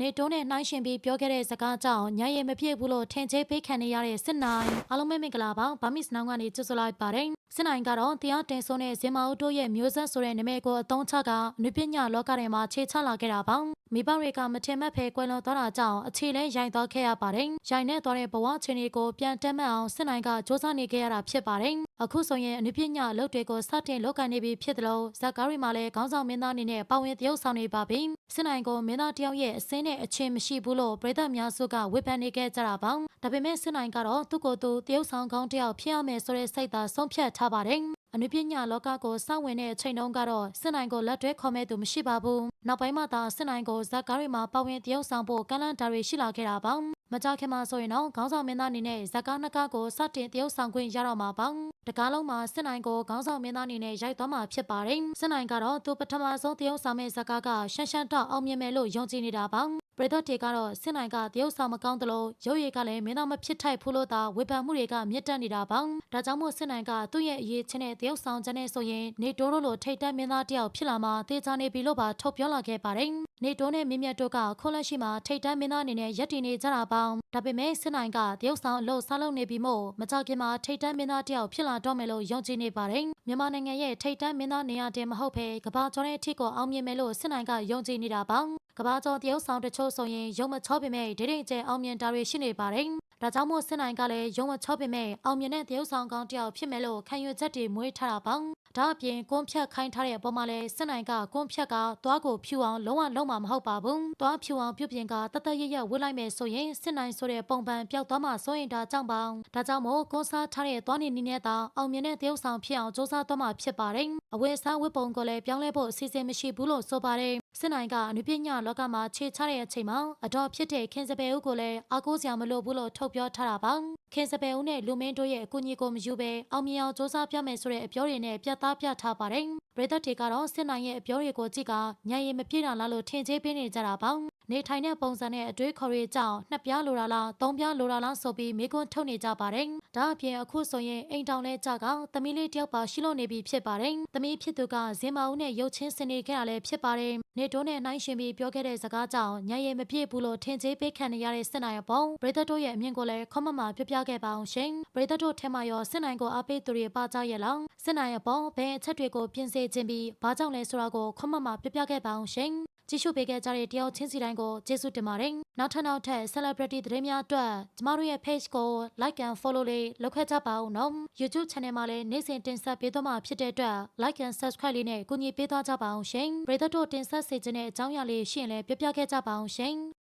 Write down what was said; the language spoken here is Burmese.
နေတိုးနဲ့နှိုင်းရှင်ပြီးပြောခဲ့တဲ့စကားကြောင့်ညရည်မပြည့်ဘူးလို့ထင်ကြေးပေးခံနေရတဲ့စစ်နိုင်အားလုံးပဲမင်္ဂလာပါဗာမစ်နောင်ကနေကြိုဆိုလိုက်ပါတယ် စစ်နိုင်ကတော့တရားတင်ဆိုးတဲ့ဇင်မာဦးတို့ရဲ့မျိုးဆက်ဆိုတဲ့နာမည်ကိုအသုံးချကအနုပညာလောကထဲမှာခြေချလာခဲ့တာပါမိဘတွေကမထင်မှတ်ဖဲကွယ်လွန်သွားတာကြောင့်အခြေလဲရိုင်သွားခဲ့ရပါတယ်ရိုင်နဲ့သွားတဲ့ဘဝချင်းတွေကိုပြန်တက်မှတ်အောင်စစ်နိုင်ကစ조사နေခဲ့ရတာဖြစ်ပါတယ်အခုဆိုရင်အနုပညာအလုပ်တွေကိုစတင်လုပ်ကိုင်နေပြီဖြစ်တယ်လို့ဇက်ကားရီမှာလည်းခေါင်းဆောင်မင်းသားအနေနဲ့ပါဝင်တရုပ်ဆောင်နေပါပြီစစ်နိုင်ကိုမင်းသားတယောက်ရဲ့အစင်းနဲ့အချင်းမရှိဘူးလို့ပြည်သက်များစုကဝေဖန်နေခဲ့ကြတာပါဒါပေမဲ့စစ်နိုင်ကတော့သူ့ကိုယ်သူတရုပ်ဆောင်ကောင်းတယောက်ဖြစ်ရမယ်ဆိုတဲ့စိတ်သာဆုံးဖြတ်ထားပါတယ်အနုပညာလောကကိုစောင့်ဝင်တဲ့အချိန်တုန်းကတော့စစ်နိုင်ကိုလက်တွဲခေါ်မဲ့သူမရှိပါဘူး။နောက်ပိုင်းမှာသာစစ်နိုင်ကိုဇက်ကားတွေမှာပါဝင်တရုပ်ဆောင်ဖို့ကန့်လန့်တာတွေရှိလာခဲ့တာပါ။မကြခင်မှာဆိုရင်တော့ခေါင်းဆောင်မင်းသားအနေနဲ့ဇက်ကားနှစ်ကားကိုစတင်တရုပ်ဆောင်ခွင့်ရတော့မှာပါ။တကားလုံးမှာစစ်နိုင်ကိုခေါင်းဆောင်မင်းသားအနေနဲ့ရိုက်သွားမှာဖြစ်ပါတယ်။စစ်နိုင်ကတော့သူပထမဆုံးတရုပ်ဆောင်မဲ့ဇက်ကားကရှမ်းရှမ်းတော့အောင်မြင်မယ်လို့ယုံကြည်နေတာပါ။ ပရိသတ်တွေကတော့စစ်နိုင်ကတရုပ်ဆောင်မကောင်းသလိုရုပ်ရည်ကလည်းမင်းသားမဖြစ်ထိုက်ဘူးလို့သာဝေဖန်မှုတွေကမြင့်တက်နေတာပါ။ဒါကြောင့်မို့စစ်နိုင်ကသူ့ရဲ့အရေးချင်းတဲ့တရုပ်ဆောင်ချက်နဲ့ဆိုရင်နေတိုးတို့လိုထိတ်တက်မင်းသားတယောက်ဖြစ်လာမှတေချာနေပြီလို့ပါထုတ်ပြောလာခဲ့ပါတယ်။နေတိုးနဲ့မင်းမြတ်တို့ကခုလက်ရှိမှာထိတ်တက်မင်းသားအနေနဲ့ရက်တည်နေကြတာပါ။ဒါပေမဲ့စစ်နိုင်ကတရုပ်ဆောင်အလို့စားလုပ်နေပြီမို့မကြခင်မှာထိတ်တက်မင်းသားတယောက်ဖြစ်လာတော့မယ်လို့ယုံကြည်နေပါတယ်။မြန်မာနိုင်ငံရဲ့ထိတ်တက်မင်းသားနေရာတင်မဟုတ်ဘဲကဘာကျော်တဲ့အထစ်ကိုအောင်မြင်မယ်လို့စစ်နိုင်ကယုံကြည်နေတာပါ။ ကဘာကျော်တရုပ်ဆောင်တချို့ဆိုရင်ရုံမချောပေမဲ့ဒိဒိကျဲအောင်မြင်တာတွေရှိနေပါတယ်။ ဒါကြောင့်မို့စစ်နိုင်ကလည်းရုံမချောပေမဲ့အောင်မြင်တဲ့တရုပ်ဆောင်ကောင်းတယောက်ဖြစ်မယ်လို့ခံယူချက်တွေမွေးထားတာပါ။ဒါအပြင်ကွန်ဖြတ်ခိုင်းထားတဲ့အပေါ်မှာလည်းစစ်နိုင်ကကွန်ဖြတ်ကသွားကိုဖြူအောင်လုံးဝလုံးမှာမဟုတ်ပါဘူး။သွားဖြူအောင်ပြုပြင်ကတသက်ရရဝစ်လိုက်မယ်ဆိုရင်စစ်နိုင်ဆိုတဲ့ပုံပံပျောက်သွားမှစိုးရင်ဒါကြောင့်ပါ။ဒါကြောင့်မို့ကွန်ဆာထားတဲ့သွားနေနေနဲ့သာအောင်မြင်တဲ့တရုပ်ဆောင်ဖြစ်အောင်စူးစမ်းသွားမှဖြစ်ပါတယ်။အဝယ်စားဝစ်ပုံကိုလည်းပြောင်းလဲဖို့အစီအစဉ်မရှိဘူးလို့ဆိုပါတယ်။စစ်နိုင်ကအနုပညာလောကမှာခြေချတဲ့အချိန်မှာအတော်ဖြစ်တဲ့ခင်စပယ်ဦးကိုလည်းအားကိုးစရာမလိုဘူးလို့ထုတ်ပြောထားတာပါခင်စပယ်ဦးနဲ့လူမင်းတို့ရဲ့အကူအညီကိုမယူဘဲအောင်မြင်အောင်စ조사ပြမယ်ဆိုတဲ့အပြောတွေနဲ့ပြတ်သားပြထားပါတယ်ပရိသတ်တွေကတော့စစ်နိုင်ရဲ့အပြောတွေကိုကြည့်ကညံရည်မပြည့်တာလားလို့ထင်သေးပေးနေကြတာပါနေထိုင်တဲ့ပုံစံနဲ့အတွေးခေါ်ရေးကြောင့်နှစ်ပြားလိုတာလားသုံးပြားလိုတာလားဆိုပြီးမိကွန်းထုတ်နေကြပါတယ်။ဒါအပြင်အခုဆိုရင်အိမ်တောင်လဲကြကသမီးလေးတယောက်ပါရှိလို့နေပြီဖြစ်ပါတယ်။သမီးဖြစ်သူကဇင်မာဦးနဲ့ရုပ်ချင်းစင်နေခဲ့တာလည်းဖြစ်ပါတယ်။ နေတိုးနဲ့နှိုင်းရှင်ပြီးပြောခဲ့တဲ့စကားကြောင့်ညရည်မပြည့်ဘူးလို့ထင်ကြေးပေးခံနေရတဲ့စစ်နိုင်အပေါ်ပရိသတ်တို့ရဲ့အမြင်ကိုလည်းခွန်မမပြပြခဲ့ပါအောင်ရှင်။ပရိသတ်တို့ထဲမှာရောစစ်နိုင်ကိုအားပေးသူတွေပါကြရဲ့လား။စစ်နိုင်အပေါ်ဘယ်အချက်တွေကိုပြင်ဆင်ခြင်းပြီးဘာကြောင့်လဲဆိုတာကိုခွန်မမပြပြခဲ့ပါအောင်ရှင်။ကြည့်ရှုပေးခဲ့ကြတဲ့တယောက်ချင်းစီတိုင်းကိုကျေးဇူးတင်ပါတယ်။ နောက်ထပ်နောက်ထပ် celebrity သတင်းများအတွက်ကျမတို့ရဲ့ page ကို like and follow လေးလုပ်ခဲ့ကြပါဦးနော်။ YouTube channel မှာလည်းနေ့စဉ်တင်ဆက်ပေးသွားမှာဖြစ်တဲ့အတွက် like and subscribe လေးနဲ့ကူညီပေးသွားကြပါအောင်ရှင်။ပရိသတ်တို့တင်ဆက်စေချင်တဲ့အကြောင်းအရာလေးရှိရင်လည်းပြပြခဲ့ကြပါအောင်ရှင်။